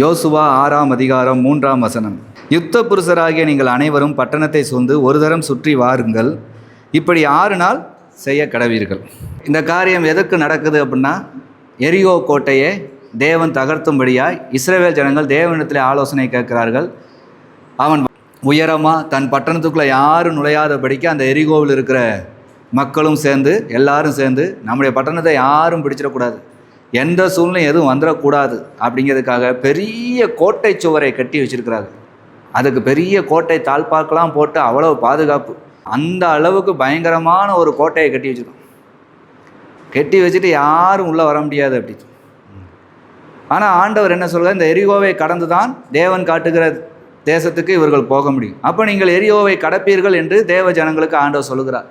யோசுவா ஆறாம் அதிகாரம் மூன்றாம் வசனம். யுத்த புருஷராகிய நீங்கள் அனைவரும் பட்டணத்தை சூழ்ந்து ஒரு தரம் சுற்றி வாருங்கள். இப்படி ஆறு நாள் செய்ய கடவீர்கள். இந்த காரியம் எதற்கு நடக்குது அப்படின்னா எரியோ கோட்டையை தேவன் தகர்த்தும்படியாய் இஸ்ரேவேல் ஜனங்கள் தேவனிடத்தில் ஆலோசனை கேட்கிறார்கள். அவன் உயரமாக தன் பட்டணத்துக்குள்ளே யாரும் நுழையாதபடிக்கு அந்த எரிகோவில் இருக்கிற மக்களும் சேர்ந்து எல்லாரும் சேர்ந்து நம்முடைய பட்டணத்தை யாரும் பிடிச்சிடக்கூடாது. எந்த சூழ்நிலையும் எதுவும் வந்துடக்கூடாது அப்படிங்கிறதுக்காக பெரிய கோட்டை சுவரை கட்டி வச்சிருக்கிறாங்க அதுக்கு பெரிய கோட்டை தாழ்பாக்கெலாம் போட்டு அவ்வளவு பாதுகாப்பு. அந்த அளவுக்கு பயங்கரமான ஒரு கோட்டையை கட்டி வச்சுருக்கோம். கட்டி வச்சுட்டு யாரும் உள்ளே வர முடியாது அப்படி. ஆனால் ஆண்டவர் என்ன சொல்கிறார் இந்த எரிகோவை கடந்து தான் தேவன் காட்டுகிற தேசத்துக்கு இவர்கள் போக முடியும். அப்போ நீங்கள் எரியோவை கடப்பீர்கள் என்று தேவ ஜனங்களுக்கு ஆண்டவர் சொல்லுகிறார்.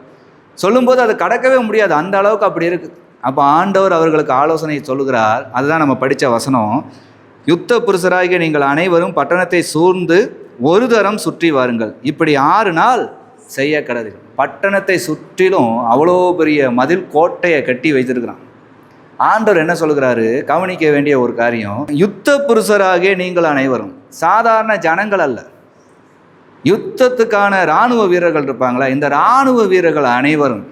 சொல்லும்போது அதை கடக்கவே முடியாது. அந்த அளவுக்கு அப்படி இருக்குது அப்போ ஆண்டவர் அவர்களுக்கு ஆலோசனை சொல்லுகிறார். அதுதான் நம்ம படித்த வசனம். யுத்த புருஷராகிய நீங்கள் அனைவரும் பட்டணத்தை சூழ்ந்து ஒரு தரம் சுற்றி வாருங்கள். இப்படி ஆறு நாள் செய்ய கடது பட்டணத்தை சுற்றிலும் அவ்வளோ பெரிய மதில் கோட்டையை கட்டி வைத்திருக்கிறான். ஆண்டவர் என்ன சொல்கிறாரு கவனிக்க வேண்டிய ஒரு காரியம். யுத்த புருஷராகிய நீங்கள் அனைவரும் சாதாரண ஜனங்கள் அல்ல. யுத்தத்துக்கான இராணுவ வீரர்கள் இருப்பாங்களா? இந்த இராணுவ வீரர்கள் அனைவரும்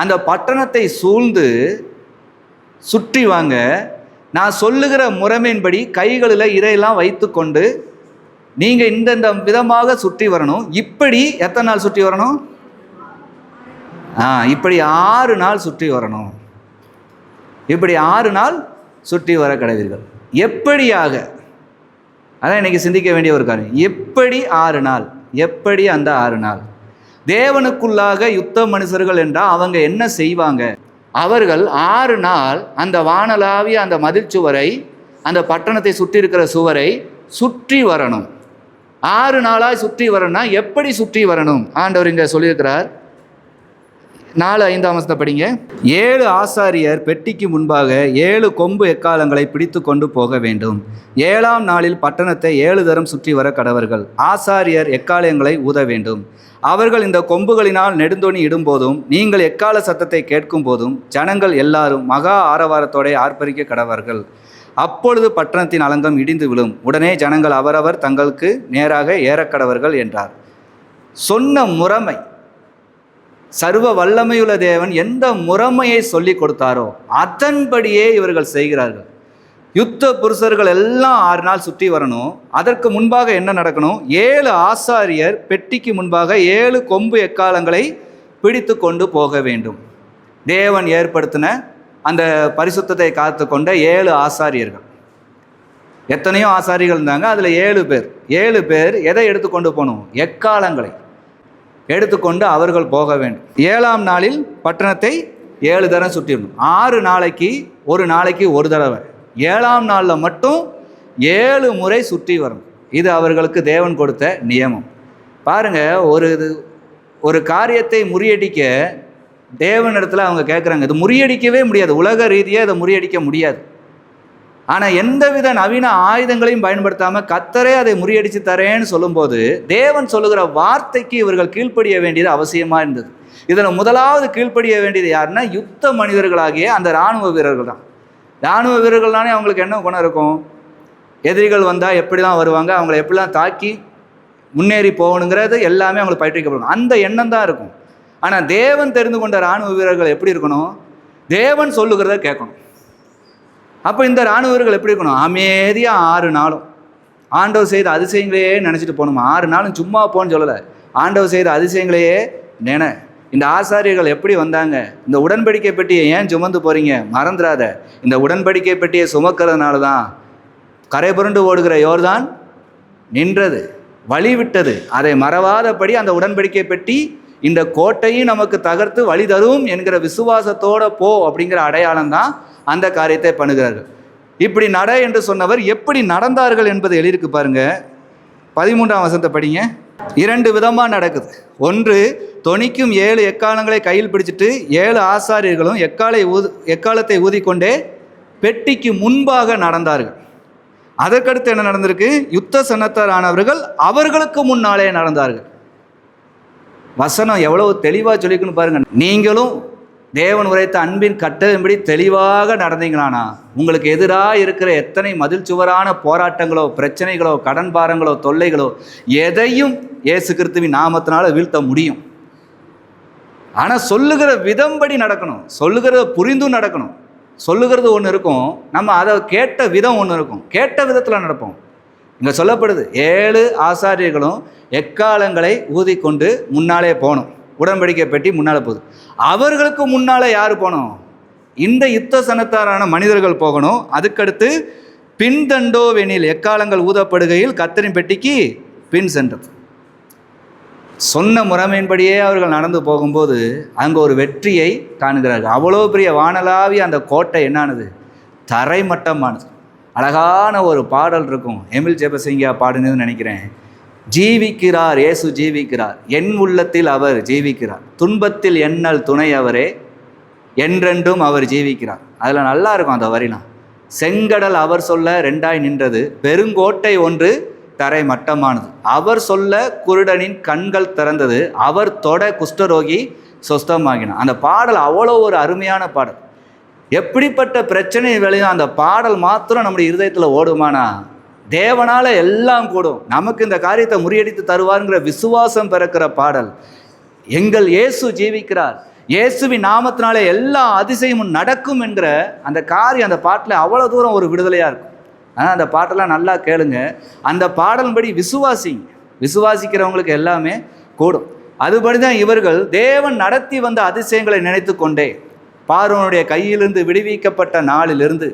அந்த பட்டணத்தை சூழ்ந்து சுற்றி வாங்க நான் சொல்லுகிற முறைமையின்படி கைகளில் இறையெல்லாம் வைத்துக்கொண்டு நீங்கள் இந்தந்த விதமாக சுற்றி வரணும். இப்படி எத்தனை நாள் சுற்றி வரணும்? ஆ இப்படி ஆறு நாள் சுற்றி வரணும். இப்படி ஆறு நாள் சுற்றி வர கடவீர்கள். எப்படியாக? அதான் இன்னைக்கு சிந்திக்க வேண்டிய ஒரு காரியம். எப்படி ஆறு நாள்? எப்படி அந்த ஆறு நாள்? தேவனுக்குள்ளாக யுத்த மனுஷர்கள் என்றால் அவங்க என்ன செய்வாங்க? அவர்கள் ஆறு நாள் அந்த வானலாவிய அந்த மதில் சுவரை அந்த பட்டணத்தை சுற்றி இருக்கிற சுவரை சுற்றி வரணும். ஆறு நாளாய் சுற்றி வரணும்னா எப்படி சுற்றி வரணும்? ஆண்டவர் இங்கே சொல்லியிருக்கிறார். நாலு ஐந்தாம் வசத்தை படிங்க. ஏழு ஆசாரியர் பெட்டிக்கு முன்பாக ஏழு கொம்பு எக்காலங்களை பிடித்து கொண்டு போக வேண்டும். ஏழாம் நாளில் பட்டணத்தை ஏழு தரம் சுற்றி வர கடவர்கள். ஆசாரியர் எக்காலங்களை ஊத வேண்டும். அவர்கள் இந்த கொம்புகளினால் நெடுந்தோணி இடும்போதும் நீங்கள் எக்கால சத்தத்தை கேட்கும் போதும் ஜனங்கள் எல்லாரும் மகா ஆரவாரத்தோட ஆர்ப்பரிக்க கடவர்கள். அப்பொழுது பட்டணத்தின் அலங்கம் இடிந்து விழும். உடனே ஜனங்கள் அவரவர் தங்களுக்கு நேராக ஏறக்கடவர்கள் என்றார். சொன்ன முறைமை சர்வ வல்லமையுள்ள தேவன் எந்த முறைமையை சொல்லி கொடுத்தாரோ அதன்படியே இவர்கள் செய்கிறார்கள். யுத்த புருஷர்கள் எல்லாம் ஆறு நாள் சுற்றி வரணும். அதற்கு முன்பாக என்ன நடக்கணும்? ஏழு ஆசாரியர் பெட்டிக்கு முன்பாக ஏழு கொம்பு எக்காலங்களை பிடித்து கொண்டு போக வேண்டும். தேவன் ஏற்படுத்தின அந்த பரிசுத்தத்தை காத்து கொண்ட ஏழு ஆசாரியர்கள். எத்தனையோ ஆசாரிகள் இருந்தாங்க. அதில் ஏழு பேர். ஏழு பேர் எதை எடுத்துக்கொண்டு போகணும்? எக்காலங்களை. எடுத்துக்கொண்டு அவர்கள் போக வேண்டும். ஏழாம் நாளில் பட்டணத்தை ஏழு தரம் சுற்றிடணும். ஆறு நாளைக்கு ஒரு நாளைக்கு ஒரு தடவை. ஏழாம் நாளில் மட்டும் ஏழு முறை சுற்றி வரணும். இது அவர்களுக்கு தேவன் கொடுத்த நியமம். பாருங்கள் ஒரு இது ஒரு காரியத்தை முறியடிக்க தேவனிடத்தில் அவங்க கேட்குறாங்க இது முறியடிக்கவே முடியாது. உலக ரீதியாக இதை முறியடிக்க முடியாது. ஆனால் எந்தவித நவீன ஆயுதங்களையும் பயன்படுத்தாமல் கத்தரே அதை முறியடித்து தரேன்னு சொல்லும்போது தேவன் சொல்லுகிற வார்த்தைக்கு இவர்கள் கீழ்ப்படிய வேண்டியது அவசியமாக இருந்தது. இதில் முதலாவது கீழ்ப்படிய வேண்டியது யாருன்னா யுத்த மனிதர்களாகிய அந்த இராணுவ வீரர்கள் தான். இராணுவ வீரர்கள்னாலே அவங்களுக்கு என்ன குணம் இருக்கும்? எதிரிகள் வந்தால் எப்படி தான் வருவாங்க? அவங்கள எப்படிலாம் தாக்கி முன்னேறி போகணுங்கிறது எல்லாமே அவங்களுக்கு பயிற்றுவிக்கப்படும். அந்த எண்ணம் தான் இருக்கும். ஆனால் தேவன் தெரிந்து கொண்ட இராணுவ வீரர்கள் எப்படி இருக்கணும்? தேவன் சொல்லுகிறத கேட்கணும். அப்போ இந்த இராணுவர்கள் எப்படி இருக்கணும்? அமைதியாக ஆறு நாளும். ஆண்டவர் செய்த அதிசயங்களையே நினச்சிட்டு போகணுமா? ஆறு நாளும் சும்மா போன்னு சொல்லலை. ஆண்டவர் செய்த அதிசயங்களையே நினை. இந்த ஆசாரியர்கள் எப்படி வந்தாங்க? இந்த உடன்படிக்கை பெட்டியை ஏன் சுமந்து போகிறீங்க மறந்துடாத இந்த உடன்படிக்கை பெட்டியை சுமக்கிறதுனால தான் கரை புரண்டு ஓடுகிற யோர்தான் நின்றது வழி விட்டது அதை மறவாதபடி அந்த உடன்படிக்கை பெட்டி இந்த கோட்டையும் நமக்கு தகர்த்து வழி தரும் என்கிற விசுவாசத்தோட போ அப்படிங்கிற அடையாளம் தான் அந்த காரியத்தை பண்ணுகிறார்கள். இப்படி நட என்று சொன்னவர் எப்படி நடந்தார்கள் என்பது எழுதியிருக்கு பாருங்க. பதிமூன்றாம் வசனத்தை படிங்க. இரண்டு விதமாக நடக்குது. ஒன்று தொனிக்கும் ஏழு எக்காலங்களை கையில் பிடிச்சிட்டு ஏழு ஆசாரியர்களும் எக்காலை ஊது எக்காலத்தை ஊதிக்கொண்டே பெட்டிக்கு முன்பாக நடந்தார்கள். அதற்கடுத்து என்ன நடந்திருக்கு? யுத்த சன்னத்தரானவர்கள் அவர்களுக்கு முன்னாலே நடந்தார்கள். வசனம் எவ்வளவு தெளிவாக சொல்லிக்கணும் பாருங்க. நீங்களும் தேவன் உரைத்த அன்பின் கட்டதின்படி தெளிவாக நடந்தீங்களானா? உங்களுக்கு எதிராக இருக்கிற எத்தனை மதில் சுவரான போராட்டங்களோ பிரச்சனைகளோ கடன் பாரங்களோ தொல்லைகளோ எதையும் இயேசு கிறிஸ்துவின் நாமத்தினால வீழ்த்த முடியும். ஆனால் சொல்லுகிற விதம்படி நடக்கணும். சொல்லுகிறத புரிந்தும் நடக்கணும். சொல்லுகிறது ஒன்று இருக்கும். நம்ம அதை கேட்ட விதம் ஒன்று இருக்கும். கேட்ட விதத்தில் நடப்போம். இங்கே சொல்லப்படுது ஏழு ஆசாரியர்களும் எக்காலங்களை ஊதிக்கொண்டு முன்னாலே போகணும் உடன்படிக்கை பெட்டி முன்னால் போகுது. அவர்களுக்கு முன்னால் யார் போகணும் இந்த யுத்த சனத்தாரான மனிதர்கள் போகணும். அதுக்கடுத்து பின்தண்டோவெனில் எக்காலங்கள் ஊதப்படுகையில் கத்தரின் பெட்டிக்கு பின் சென்றது. சொன்ன முறைமையின்படியே அவர்கள் நடந்து போகும்போது அங்கே ஒரு வெற்றியை காணுகிறார்கள். அவ்வளோ பெரிய வானலாவி அந்த கோட்டை என்னானது? தரைமட்டமானது. அழகான ஒரு பாடல் இருக்கும். எமில் ஜெபசிங்கியா பாடுனதுன்னு நினைக்கிறேன். ஜீவிக்கிறார் இயேசு ஜீவிக்கிறார். என் உள்ளத்தில் அவர் ஜீவிக்கிறார். துன்பத்தில் எண்ணல் துணை அவரே என்றென்றும் அவர் ஜீவிக்கிறார். அதில் நல்லா இருக்கும் அந்த வரிலாம் செங்கடல் அவர் சொல்ல ரெண்டாய் நின்றது பெருங்கோட்டை ஒன்று தரை மட்டமானது. அவர் சொல்ல குருடனின் கண்கள் திறந்தது அவர் தொட குஷ்டரோகி சொஸ்தமாகினார் அந்த பாடல் அவ்வளோ ஒரு அருமையான பாடல். எப்படிப்பட்ட பிரச்சனை விளையும் அந்த பாடல் மாத்திரம் நம்முடைய இருதயத்தில் ஓடுமானா? தேவனால் எல்லாம் கூடும். நமக்கு இந்த காரியத்தை முறியடித்து தருவாருங்கிற விசுவாசம் பிறக்கிற பாடல். எங்கள் இயேசு ஜீவிக்கிறார். இயேசுவின் நாமத்தினாலே எல்லா அதிசயமும் நடக்கும் என்கிற அந்த காரியம் அந்த பாட்டில் அவ்வளோ தூரம் ஒரு விடுதலையாக இருக்கும். ஆனால் அந்த பாட்டெல்லாம் நல்லா கேளுங்க. அந்த பாடலின்படி விசுவாசிங்க. விசுவாசிக்கிறவங்களுக்கு எல்லாமே கூடும். அதுபடி தான் இவர்கள் தேவன் நடத்தி வந்த அதிசயங்களை நினைத்து கொண்டே பார்வனுடைய கையிலிருந்து விடுவிக்கப்பட்ட நாளிலிருந்து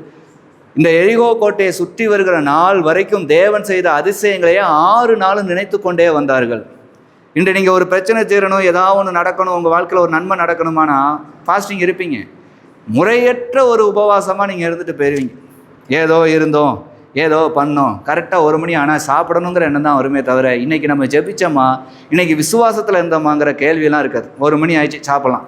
இந்த எரிகோ கோட்டையை சுற்றி வருகிற நாள் வரைக்கும் தேவன் செய்த அதிசயங்களையே ஆறு நாளும் நினைத்து கொண்டே வந்தார்கள். இன்று நீங்கள் ஒரு பிரச்சனை தீரணும் ஏதாவது ஒன்று நடக்கணும் உங்கள் வாழ்க்கையில் ஒரு நன்மை நடக்கணுமானா ஃபாஸ்டிங் இருப்பீங்க. முறையற்ற ஒரு உபவாசமாக நீங்கள் இருந்துட்டு போயிருவீங்க. ஏதோ இருந்தோம் ஏதோ பண்ணோம் கரெக்டாக ஒரு மணி ஆனால் சாப்பிடணுங்கிற எண்ணம் தான் வருமே தவிர இன்றைக்கி நம்ம ஜெபிச்சோமா இன்றைக்கி விசுவாசத்தில் இருந்தோமாங்கிற கேள்வியெல்லாம் இருக்காது. ஒரு மணி ஆயிடுச்சு சாப்பிடலாம்.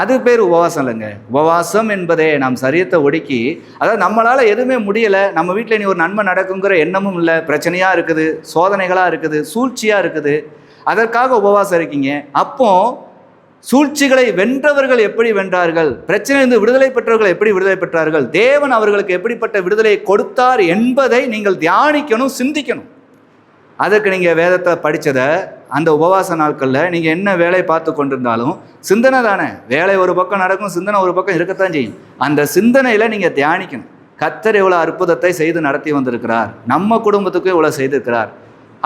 அது பேர் உபவாசம் இல்லைங்க. உபவாசம் என்பதே நாம் சரியத்தை ஒடுக்கி அதாவது நம்மளால் எதுவுமே முடியலை நம்ம வீட்டில் நீ ஒரு நன்மை நடக்குங்கிற எண்ணமும் இல்லை பிரச்சனையாக இருக்குது சோதனைகளாக இருக்குது சூழ்ச்சியாக இருக்குது. அதற்காக உபவாசம் இருக்கீங்க. அப்போ சூழ்ச்சிகளை வென்றவர்கள் எப்படி வென்றார்கள்? பிரச்சனையிலிருந்து விடுதலை பெற்றவர்கள் எப்படி விடுதலை பெற்றார்கள்? தேவன் அவர்களுக்கு எப்படிப்பட்ட விடுதலையை கொடுத்தார் என்பதை நீங்கள் தியானிக்கணும் சிந்திக்கணும். அதற்கு நீங்கள் வேதத்தை படித்ததை அந்த உபவாச நாட்களில் நீங்கள் என்ன வேலை பார்த்து கொண்டிருந்தாலும் சிந்தனை தானே. வேலை ஒரு பக்கம் நடக்கும் சிந்தனை ஒரு பக்கம் இருக்கத்தான் செய்யும். அந்த சிந்தனையில் நீங்கள் தியானிக்கணும். கத்தர் இவ்வளோ அற்புதத்தை செய்து நடத்தி வந்திருக்கிறார். நம்ம குடும்பத்துக்கும் இவ்வளோ செய்திருக்கிறார்.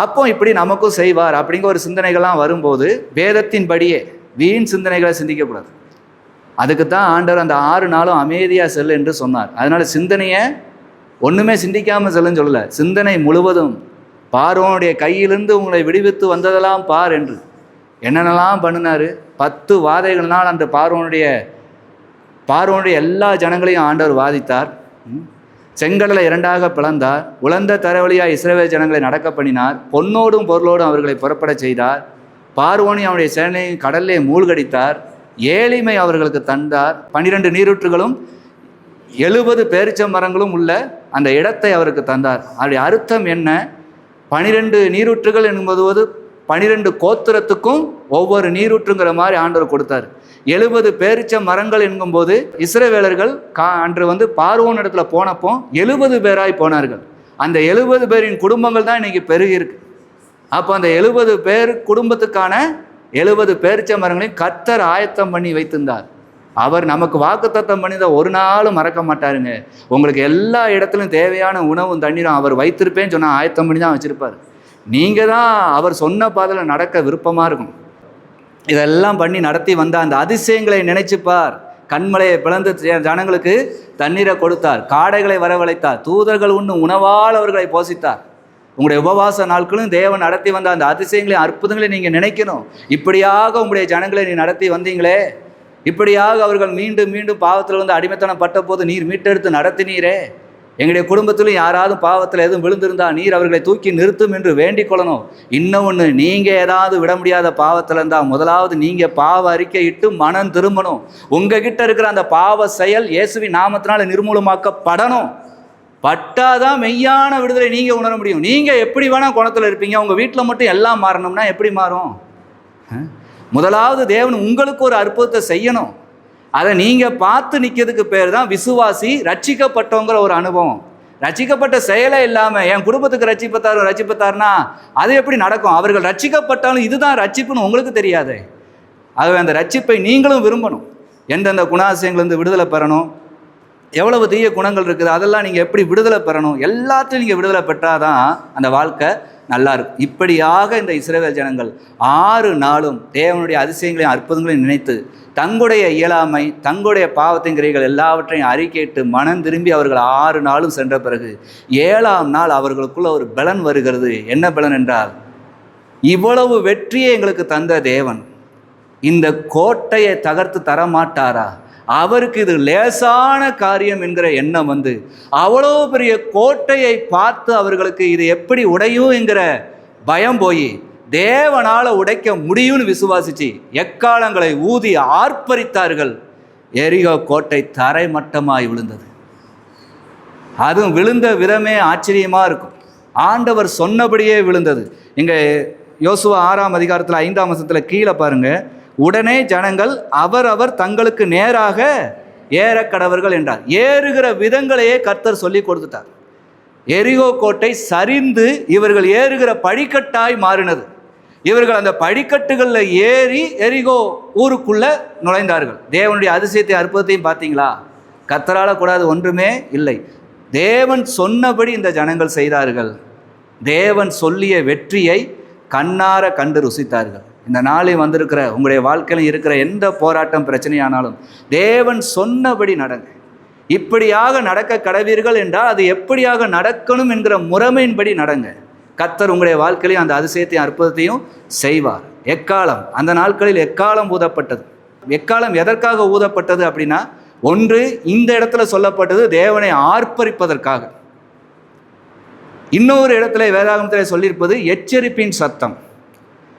அப்போ இப்படி நமக்கும் செய்வார் அப்படிங்கிற ஒரு சிந்தனைகள்லாம் வரும்போது வேதத்தின்படியே வீண் சிந்தனைகளை சிந்திக்கக்கூடாது. அதுக்கு தான் ஆண்டவர் அந்த ஆறு நாளும் அமைதியாக செல் என்று சொன்னார். அதனால் சிந்தனையை ஒன்றுமே சிந்திக்காமல் செல்லுன்னு சொல்லலை. சிந்தனை முழுவதும் பார்வனுடைய கையிலிருந்து உங்களை விடுவித்து வந்ததெல்லாம் பார் என்று. என்னென்னலாம் பண்ணினார்? பத்து வாதைகள்னால் அந்த பார்வனுடைய பார்வனுடைய எல்லா ஜனங்களையும் ஆண்டவர் வாதித்தார். செங்கடலை இரண்டாக பிளந்தார். உலர்ந்த தரவழியாக இஸ்ரவேல் ஜனங்களை நடக்க பண்ணினார். பொன்னோடும் பொருளோடும் அவர்களை புறப்பட செய்தார். பார்வோனி அவனுடைய சேனையும் கடல்லே மூழ்கடித்தார். ஏளிமை அவர்களுக்கு தந்தார். பன்னிரண்டு நீரூற்றுகளும் எழுபது பேரிச்ச மரங்களும் உள்ள அந்த இடத்தை அவருக்கு தந்தார். அதனுடைய அர்த்தம் என்ன? பனிரெண்டு நீரூற்றுகள் என்பது பனிரெண்டு கோத்திரத்துக்கும் ஒவ்வொரு நீரூற்றுங்கிற மாதிரி ஆண்டவர் கொடுத்தார். எழுபது பேரிச்ச மரங்கள் என்கும்போது இஸ்ரவேலர்கள் கா அன்று வந்து பார்வோன் இடத்துல போனப்போ எழுபது பேராய் போனார்கள். அந்த எழுபது பேரின் குடும்பங்கள் தான் இன்னைக்கு பெருகியிருக்கு அப்போ அந்த எழுபது பேர் குடும்பத்துக்கான எழுபது பேரிச்ச மரங்களையும் கர்த்தர் ஆயத்தம் பண்ணி வைத்திருந்தார். அவர் நமக்கு வாக்குத்தத்தம் பண்ணித ஒரு நாளும் மறக்க மாட்டாருங்க. உங்களுக்கு எல்லா இடத்துலையும் தேவையான உணவும் தண்ணீரும் அவர் வைத்திருப்பேன்னு சொன்னால் ஆயத்தம் பண்ணி தான் வச்சுருப்பார். நீங்கள் தான் அவர் சொன்ன பாதையில் நடக்க விருப்பமாக இருக்கும். இதெல்லாம் பண்ணி நடத்தி வந்த அந்த அதிசயங்களை நினைச்சுப்பார். கண்மலையை பிளந்து ஜனங்களுக்கு தண்ணீரை கொடுத்தார். காடைகளை வரவழைத்தார். தூதர்கள் உண்ணும் உணவால் அவர்களை போசித்தார். உங்களுடைய உபவாச நாட்களும் தேவன் நடத்தி வந்த அந்த அதிசயங்களையும் அற்புதங்களையும் நீங்கள் நினைக்கணும். இப்படியாக உங்களுடைய ஜனங்களை நீ நடத்தி வந்தீங்களே. இப்படியாக அவர்கள் மீண்டும் மீண்டும் பாவத்தில் வந்து அடிமைத்தனம் பட்ட போது நீர் மீட்டெடுத்து நடத்தினீரே. எங்களுடைய குடும்பத்திலும் யாராவது பாவத்தில் எதுவும் விழுந்திருந்தா நீர் அவர்களை தூக்கி நிறுத்தும் என்று வேண்டிக் கொள்ளணும். இன்னும் ஒன்று நீங்கள் ஏதாவது விட முடியாத பாவத்தில் இருந்தால் முதலாவது நீங்கள் பாவ அறிக்கை இட்டு மனம் திரும்பணும். உங்ககிட்ட இருக்கிற அந்த பாவ செயல் இயேசுவின் நாமத்தினால நிர்மூலமாக்கப்படணும். பட்டாதான் மெய்யான விடுதலை நீங்கள் உணர முடியும். நீங்கள் எப்படி வேணால் குணத்தில் இருப்பீங்க. உங்கள் வீட்டில் மட்டும் எல்லாம் மாறணும்னா எப்படி மாறும்? முதலாவது தேவன் உங்களுக்கு ஒரு அற்புதத்தை செய்யணும். அதை நீங்கள் பார்த்து நிற்கிறதுக்கு பேர் தான் விசுவாசி ரட்சிக்கப்பட்டவங்கிற ஒரு அனுபவம். ரட்சிக்கப்பட்ட செயலே இல்லாமல் என் குடும்பத்துக்கு ரட்சிப்பத்தாரும் ரட்சிப்பத்தாருன்னா அது எப்படி நடக்கும்? அவர்கள் ரட்சிக்கப்பட்டாலும் இதுதான் ரட்சிப்புன்னு உங்களுக்கு தெரியாது. ஆகவே அந்த ரட்சிப்பை நீங்களும் விரும்பணும். எந்தெந்த குணாசியங்கள்லேருந்து விடுதலை பெறணும்? எவ்வளவு தீய குணங்கள் இருக்குது? அதெல்லாம் நீங்கள் எப்படி விடுதலை பெறணும்? எல்லாத்தையும் நீங்கள் விடுதலை பெற்றால் தான் அந்த வாழ்க்கை நல்லா இருக்கும் இப்படியாக இந்த இஸ்ரேல் ஜனங்கள் ஆறு நாளும் தேவனுடைய அதிசயங்களையும் அற்புதங்களையும் நினைத்து தங்களுடைய இயலாமை தங்களுடைய பாவத்தின் கிரைகள் எல்லாவற்றையும் அறிக்கையிட்டு மனம் திரும்பி அவர்கள் ஆறு நாளும் சென்ற பிறகு ஏழாம் நாள் அவர்களுக்குள்ள ஒரு பலன் வருகிறது. என்ன பலன் என்றால் இவ்வளவு வெற்றியை எங்களுக்கு தந்த தேவன் இந்த கோட்டையை தகர்த்து தர மாட்டாரா அவருக்கு இது லேசான காரியம் என்கிற எண்ணம் வந்து அவ்வளோ பெரிய கோட்டையை பார்த்து அவர்களுக்கு இது எப்படி உடையும் என்கிற பயம் போய் தேவனால் உடைக்க முடியும்னு விசுவாசிச்சு எக்காலங்களை ஊதி ஆர்ப்பரித்தார்கள். எரிகோ கோட்டை தரைமட்டமாய் விழுந்தது. அதுவும் விழுந்த விதமே ஆச்சரியமாக இருக்கும். ஆண்டவர் சொன்னபடியே விழுந்தது. இங்கே யோசுவா ஆறாம் அதிகாரத்தில் ஐந்தாம் வசத்தில் கீழே பாருங்கள் உடனே ஜனங்கள் அவரவர் தங்களுக்கு நேராக ஏற கடவர்கள் என்றார். ஏறுகிற விதங்களையே கர்த்தர் சொல்லி கொடுத்துட்டார். எரிகோ கோட்டை சரிந்து இவர்கள் ஏறுகிற படிக்கட்டாய் மாறினது. இவர்கள் அந்த படிக்கட்டுகளில் ஏறி எரிகோ ஊருக்குள்ள நுழைந்தார்கள். தேவனுடைய அதிசயத்தை அற்புதத்தையும் பார்த்தீங்களா? கத்தரால கூடாது ஒன்றுமே இல்லை. தேவன் சொன்னபடி இந்த ஜனங்கள் செய்தார்கள். தேவன் சொல்லிய வெற்றியை கண்ணார கண்டு ருசித்தார்கள். இந்த நாளை வந்திருக்கிற உங்களுடைய வாழ்க்கையில் இருக்கிற எந்த போராட்டம் பிரச்சனையானாலும் தேவன் சொன்னபடி நடங்க. இப்படியாக நடக்க கடவீர்கள் என்றால் அது எப்படியாக நடக்கணும் என்கிற முறைமையின்படி நடங்க. கத்தர் உங்களுடைய வாழ்க்கையிலையும் அந்த அதிசயத்தையும் அற்புதத்தையும் செய்வார். எக்காலம்? அந்த நாட்களில் எக்காலம் ஊதப்பட்டது? எக்காலம் எதற்காக ஊதப்பட்டது அப்படின்னா ஒன்று இந்த இடத்துல சொல்லப்பட்டது தேவனை ஆர்ப்பரிப்பதற்காக. இன்னொரு இடத்துல வேதாகமத்தில் சொல்லியிருப்பது எச்சரிப்பின் சத்தம்.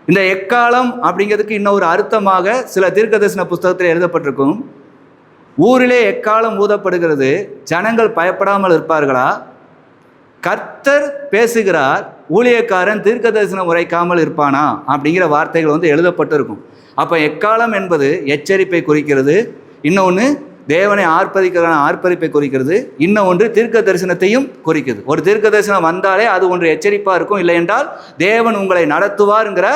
இந்த எக்காலம் அப்படிங்கிறதுக்கு இன்னொரு அர்த்தமாக சில தீர்க்கதரிசன புஸ்தகத்தில் எழுதப்பட்டிருக்கும். ஊரிலே எக்காலம் ஊதப்படுகிறது ஜனங்கள் பயப்படாமல் இருப்பார்களா? கர்த்தர் பேசுகிறார் ஊழியக்காரன் தீர்க்க தரிசனம் உரைக்காமல் இருப்பானா? அப்படிங்கிற வார்த்தைகள் வந்து எழுதப்பட்டிருக்கும். அப்போ எக்காலம் என்பது எச்சரிப்பை குறிக்கிறது. இன்னொன்று தேவனை ஆர்ப்பரிக்கிறான ஆர்ப்பரிப்பை குறிக்கிறது. இன்னும் ஒன்று தீர்க்க தரிசனத்தையும் குறிக்கிறது ஒரு தீர்க்க தரிசனம் வந்தாலே அது ஒன்று எச்சரிப்பாக இருக்கும். இல்லை என்றால் தேவன் உங்களை நடத்துவாருங்கிற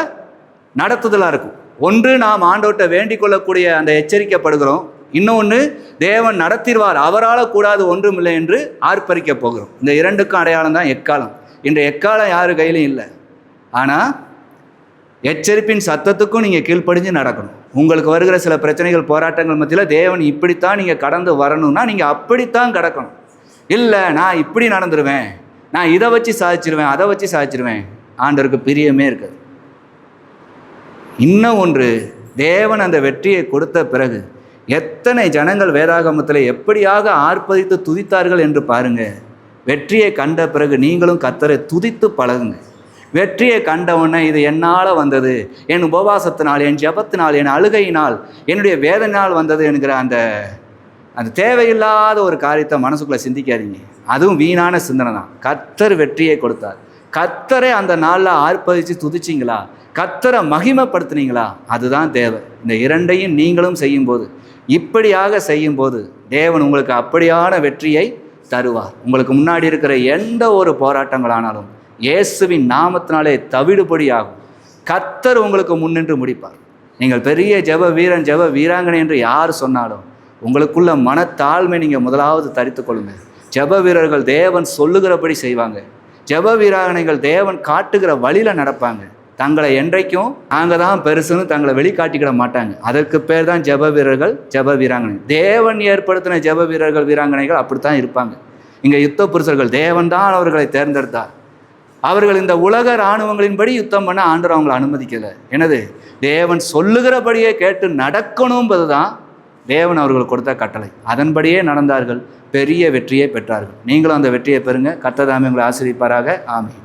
நடத்துதலாக இருக்கும். ஒன்று நாம் ஆண்டோட்ட வேண்டிக் கொள்ளக்கூடிய அந்த எச்சரிக்கப்படுகிறோம். இன்னொன்று தேவன் நடத்திடுவார். அவரால் கூடாது ஒன்றும் இல்லை என்று ஆர்ப்பரிக்க போகிறோம். இந்த இரண்டுக்கும் அடையாளம் தான் எக்காலம். இந்த எக்காலம் யார் கையிலும் இல்லை. ஆனால் எச்சரிப்பின் சத்தத்துக்கும் நீங்கள் கீழ்ப்படிஞ்சு நடக்கணும். உங்களுக்கு வருகிற சில பிரச்சனைகள் போராட்டங்கள் மத்தியில் தேவன் இப்படித்தான் நீங்கள் கடந்து வரணும்னா நீங்கள் அப்படித்தான் கடக்கணும். இல்லை நான் இப்படி நடந்துருவேன். நான் இதை வச்சு சாதிச்சிருவேன் அதை வச்சு சாதிச்சிருவேன். ஆண்டருக்கு பிரியமே இருக்காது. இன்னும் ஒன்று தேவன் அந்த வெற்றியை கொடுத்த பிறகு எத்தனை ஜனங்கள் வேதாகமத்தில் எப்படியாக ஆர்ப்பரித்து துதித்தார்கள் என்று பாருங்க. வெற்றியை கண்ட பிறகு நீங்களும் கத்தரை துதித்து பழகுங்க. வெற்றியை கண்டவுடனே இது என்னால் வந்தது? என் உபவாசத்தினால் என் ஜபத்தினால் என் அழுகையினால் என்னுடைய வேதனால் வந்தது என்கிற அந்த அந்த தேவையில்லாத ஒரு காரியத்தை மனசுக்குள்ளே சிந்திக்காதீங்க. அதுவும் வீணான சிந்தனை தான் கத்தர் வெற்றியை கொடுத்தார். கத்தரை அந்த நாளில் ஆர்ப்பரித்து துதிச்சிங்களா? கத்தரை மகிமைப்படுத்துனீங்களா? அதுதான் தேவை இந்த இரண்டையும் நீங்களும் செய்யும்போது இப்படியாக செய்யும்போது தேவன் உங்களுக்கு அப்படியான வெற்றியை தருவார். உங்களுக்கு முன்னாடி இருக்கிற எந்த ஒரு போராட்டங்களானாலும் இயேசுவின் நாமத்தினாலே தவிடுபடி ஆகும் கத்தர் உங்களுக்கு முன்னின்று முடிப்பார். நீங்கள் பெரிய ஜெப வீரன் ஜெப வீராங்கனை என்று யார் சொன்னாலும் உங்களுக்குள்ள மனத்தாழ்மை நீங்கள் முதலாவது தரித்து கொள்ளுங்கள் ஜெப வீரர்கள் தேவன் சொல்லுகிறபடி செய்வாங்க. ஜெப வீராங்கனைகள் தேவன் காட்டுகிற வழியில் நடப்பாங்க. தங்களை என்றைக்கும் நாங்கள் தான் பெருசுன்னு தங்களை வெளிக்காட்டிக்கிட மாட்டாங்க. அதற்கு பேர் தான் ஜெப வீரர்கள் ஜெப வீராங்கனை தேவன் ஏற்படுத்தின ஜெப வீரர்கள் வீராங்கனைகள் அப்படித்தான் இருப்பாங்க. இங்கே யுத்த புருஷர்கள் தேவன் தான் அவர்களை தேர்ந்தெடுத்தார். அவர்கள் இந்த உலக இராணுவங்களின்படி யுத்தம் பண்ண ஆண்டவர் அவங்களை அனுமதிக்கலை. எனது தேவன் சொல்லுகிறபடியே கேட்டு நடக்கணும்பது தான் தேவன் அவர்கள் கொடுத்த கட்டளை. அதன்படியே நடந்தார்கள். பெரிய வெற்றியை பெற்றார்கள். நீங்களும் அந்த வெற்றியை பெறுங்க. கத்ததாமே உங்களை ஆசிரிப்பாராக ஆமீன்.